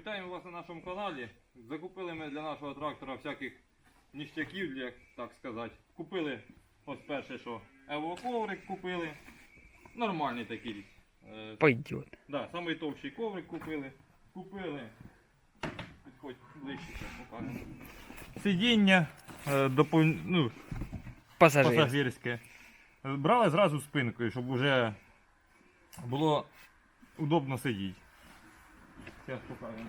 Вітаємо вас на нашому каналі. Закупили ми для нашого трактора всяких ніштяків, як так сказати. Купили ось перше, що евоковрик купили. Нормальний такий. Е, Пойдет. да, самий товщий коврик купили. Купили. Підходь ближче, покажемо. Сидіння е, допов... ну, Пассажир. пасажирське. Брали зразу спинкою, щоб вже було удобно сидіти. Зараз покажемо.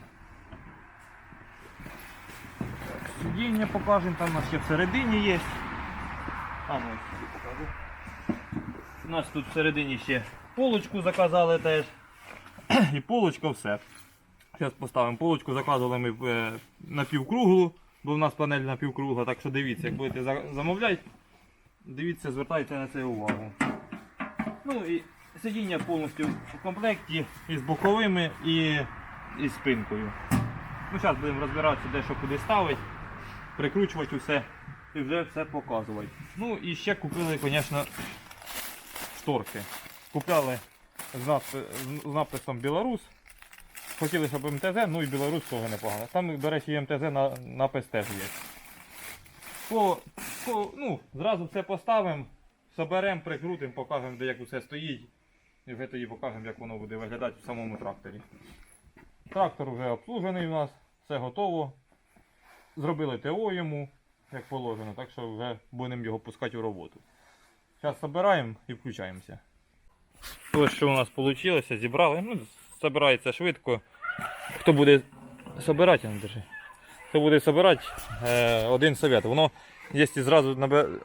Сидіння покажемо, там у нас ще всередині є. А ну. У нас тут всередині ще полочку заказали теж. І полочка все. Зараз поставимо полочку, заказували ми е, на півкруглу, бо в нас панель на півкругла, так що дивіться, як будете за- замовляти, дивіться, звертайте на це увагу. Ну і сидіння повністю в комплекті із боковими і із спинкою. Ну, Зараз будемо розбиратися, де що куди ставити, прикручувати усе і вже все показувати. Ну і ще купили, звісно, шторки. Купляли з, написом Білорус. Хотіли, щоб МТЗ, ну і Білорус теж непогано. Там, до речі, і МТЗ на, напис теж є. По, по, ну, зразу все поставимо, соберемо, прикрутимо, покажемо, де як усе стоїть. І вже тоді покажемо, як воно буде виглядати в самому тракторі. Трактор вже обслужений у нас, все готово. Зробили ТО йому, як положено, так що вже будемо його пускати у роботу. Зараз збираємо і включаємося. Ось що у нас вийшло, зібрали. Ну, збирається швидко. Хто буде збирати, держи. Хто буде збирати, е, один совет. Воно, якщо зразу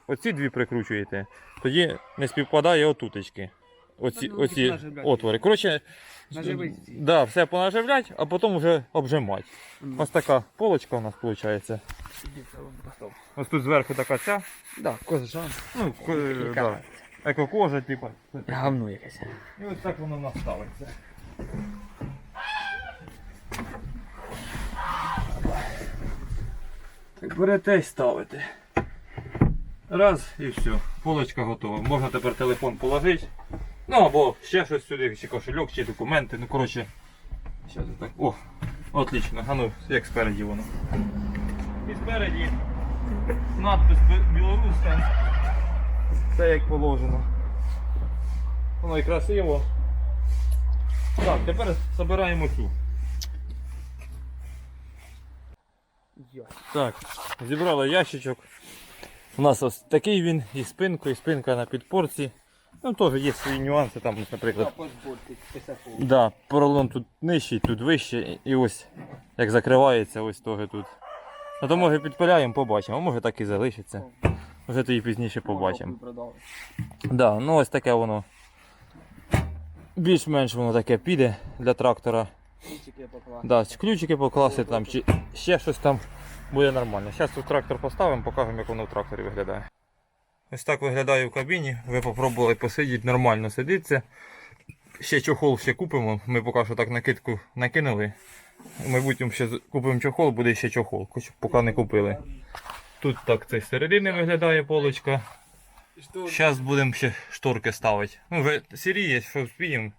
оці дві прикручуєте, тоді не співпадає отуточки. Оці, ну, оці понаживляти. отвори. Коротше, Наживить. да, все понаживлять, а потім вже обжимати. Мгм. Ось така полочка у нас виходить. Ось тут зверху така ця. Да, коза Ну, ко- е, да. Екокожа, типу. Говно якесь. І ось так воно в нас ставиться. Так берете і ставите. Раз і все. Полочка готова. Можна тепер телефон положити. Ну або ще щось сюди, чи кошельок, чи документи. Ну коротше. Зараз так. О, отлично. А ну, як спереді воно. І спереді надпис білоруська. Все як положено. Воно і красиво. Так, тепер збираємо цю. Так, зібрали ящичок. У нас ось такий він і спинка, і спинка на підпорці. Ну теж є свої нюанси, там, наприклад. Да, поролон тут нижчий, тут вищий, і ось як закривається, ось того тут. А то може підпиляємо, побачимо, а може так і залишиться. Вже тоді пізніше побачимо. Да, ну ось таке воно. Більш-менш воно таке піде для трактора. Да, ключики покласти там, чи ще щось там буде нормально. Зараз тут трактор поставимо, покажемо, як воно в тракторі виглядає. Ось так виглядає в кабіні. Ви попробували посидіти, нормально сидиться. Ще чохол ще купимо. Ми поки що так накидку накинули. В майбутньому ще купимо чохол, буде ще чохол, хоч поки не купили. Тут так це середини виглядає полочка. Зараз будемо ще шторки ставити. Ну, вже сірі є, що вспіємо.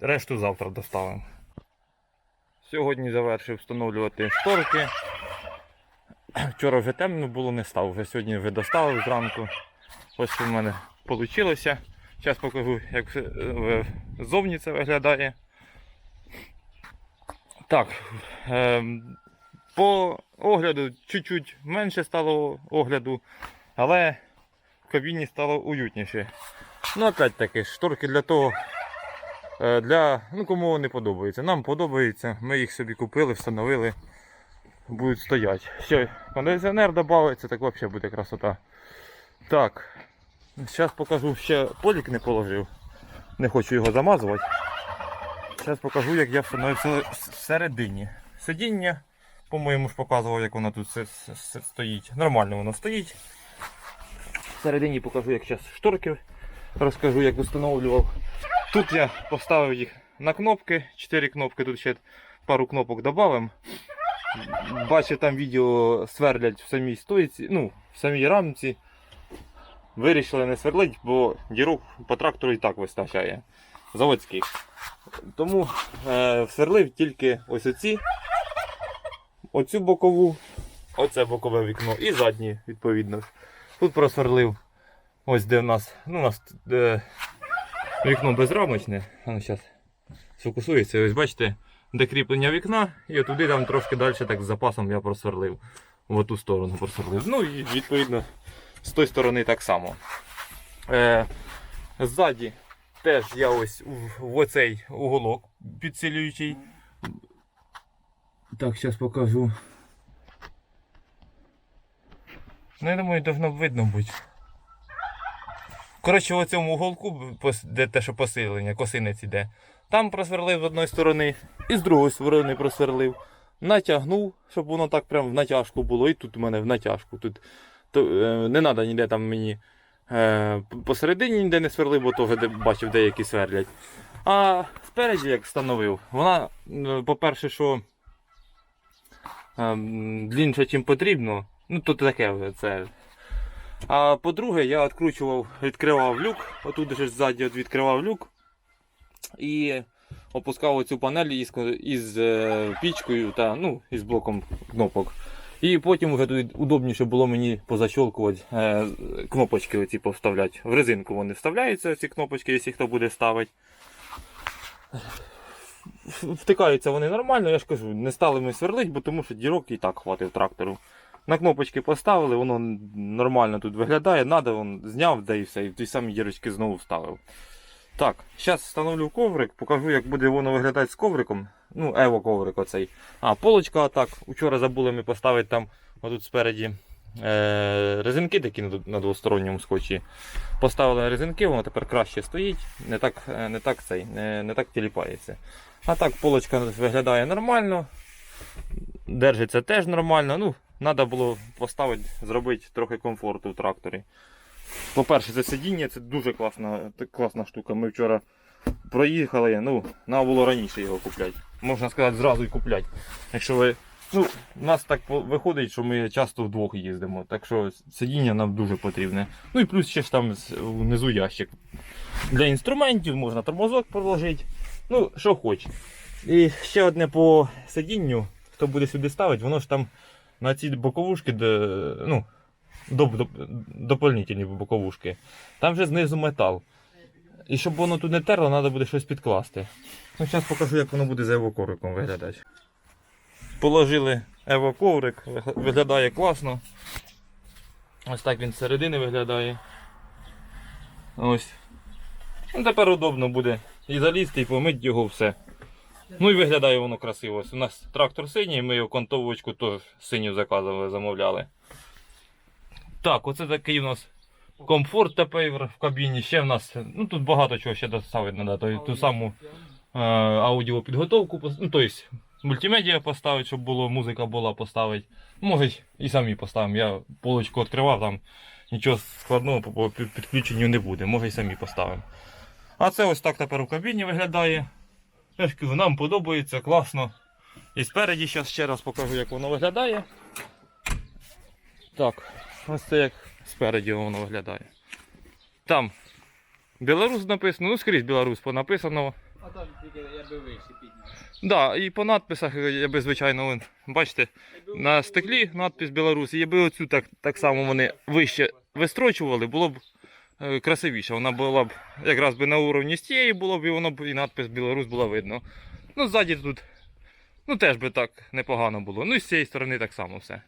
Решту завтра доставимо. Сьогодні завершив встановлювати шторки. Вчора вже темно було, не став. Вже сьогодні вже доставив зранку. Ось що в мене вийшло. Зараз покажу, як е, ззовні це виглядає. Так. ем, по огляду чуть-чуть менше стало огляду, але в кабіні стало уютніше. Ну, опять таки, шторки для того, е, для, ну, кому не подобається. Нам подобається, ми їх собі купили, встановили, будуть стояти. Ще кондиціонер додається, так взагалі буде красота. Так, зараз покажу, ще полік не положив. Не хочу його замазувати. Зараз покажу, як я встановив всередині. Сидіння, по-моєму ж показував, як воно тут стоїть. Нормально воно стоїть. Всередині покажу, як зараз шторки розкажу, як встановлював. Тут я поставив їх на кнопки, 4 кнопки, тут ще пару кнопок додамо. Бачите, там відео сверлять в самій стойці, ну, в самій рамці. Вирішили не сверлить, бо дірок по трактору і так вистачає. Заводських. Тому е, сверлив тільки ось оці оцю бокову, оце бокове вікно і заднє, відповідно. Тут просверлив. Ось де в нас. Ну, у нас е, вікно безрамочне. А ну зараз сфокусується. Ось бачите, де кріплення вікна, і отуди там трошки далі так з запасом я просверлив. В ту сторону просверлив. Ну і відповідно з тої сторони так само. Е, ззаді теж я ось в, в оцей уголок підсилюючий. Так, зараз покажу. Ну, я думаю, б видно бути. Коротше, в цьому уголку, де те, що посилення, косинець іде. Там просверлив з одної сторони і з другої сторони просверлив. Натягнув, щоб воно так прям в натяжку було. І тут у мене в натяжку. Тут то, е, не треба ніде там мені е, посередині ніде не сверлив, бо де, бачив деякі сверлять. А спереді, як встановив, вона, е, по-перше, що ем, длінша, чим потрібно. Ну, то таке це. А по-друге, я відкручував, відкривав люк, отут же ззаді відкривав люк і опускав оцю панель із, із пічкою та ну, із блоком кнопок. І потім вже тут удобніше було мені позащолкувати е, кнопочки оці повставляти. В резинку вони вставляються, ці кнопочки, якщо хто буде ставити. Втикаються вони нормально, я ж кажу, не стали ми сверлить, бо тому що дірок і так хватив трактору. На кнопочки поставили, воно нормально тут виглядає, надо, він зняв, да і все, і в ті самі дірочки знову вставив. Так, зараз встановлю коврик, покажу, як буде воно виглядати з ковриком. Ну, ево коврик оцей. А, полочка так. Учора забули ми поставити там отут спереді е, резинки такі на, на двосторонньому скотчі. Поставили резинки, воно тепер краще стоїть, не так, е, не так, цей, не, не так тіліпається. А так, полочка виглядає нормально. Держиться теж нормально. Ну, треба було поставити, зробити трохи комфорту в тракторі. По-перше, це сидіння, це дуже класна, класна штука. Ми вчора проїхали, ну, треба було раніше його купляти. Можна сказати, зразу й купляти. Якщо ви. Ну, у нас так виходить, що ми часто вдвох їздимо, так що сидіння нам дуже потрібне. Ну і плюс ще ж там внизу ящик. Для інструментів можна тормозок проложити. Ну, що хоч. І ще одне по сидінню, хто буде сюди ставити, воно ж там на ці боковушки, де, ну, доп, доп, доповнительні боковушки. Там вже знизу метал. І щоб воно тут не терло, треба буде щось підкласти. Ну, зараз покажу, як воно буде за евоковриком виглядати. Положили евоковрик, виглядає класно. Ось так він з середини виглядає. Ось. Ну, тепер удобно буде і залізти, і помити його все. Ну і виглядає воно красиво. У нас трактор синій, ми його контовочку теж синю заказували, замовляли. Так, оце такий у нас комфорт тепер в кабіні. Ще в нас, ну тут багато чого ще доставити треба. Ту, ту саму е, аудіопідготовку, ну тобто мультимедіа поставити, щоб було, музика була поставити. Може і самі поставимо. Я полочку відкривав, там нічого складного по підключенню не буде. Може і самі поставимо. А це ось так тепер у кабіні виглядає. Я ж кажу, нам подобається, класно. І спереді ще раз покажу, як воно виглядає. Так, ось це як спереді воно виглядає. Там Білорус написано, ну скрізь Білорус понаписано. А там тільки я би вище підняв. Да, і по надписах, я би звичайно, вон, бачите, на стеклі надпис Білорус. Якби оцю так, так само вони вище вистрочували, було б е, красивіше. Вона була б якраз би на уровні з тієї було б, і воно б і надпис Білорус було видно. Ну, ззаді тут ну, теж би так непогано було. Ну і з цієї сторони так само все.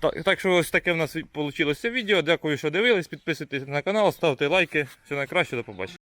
Так, так що ось таке в нас вийшло відео. Дякую, що дивились. Підписуйтесь на канал, ставте лайки. Все найкраще, до побачення.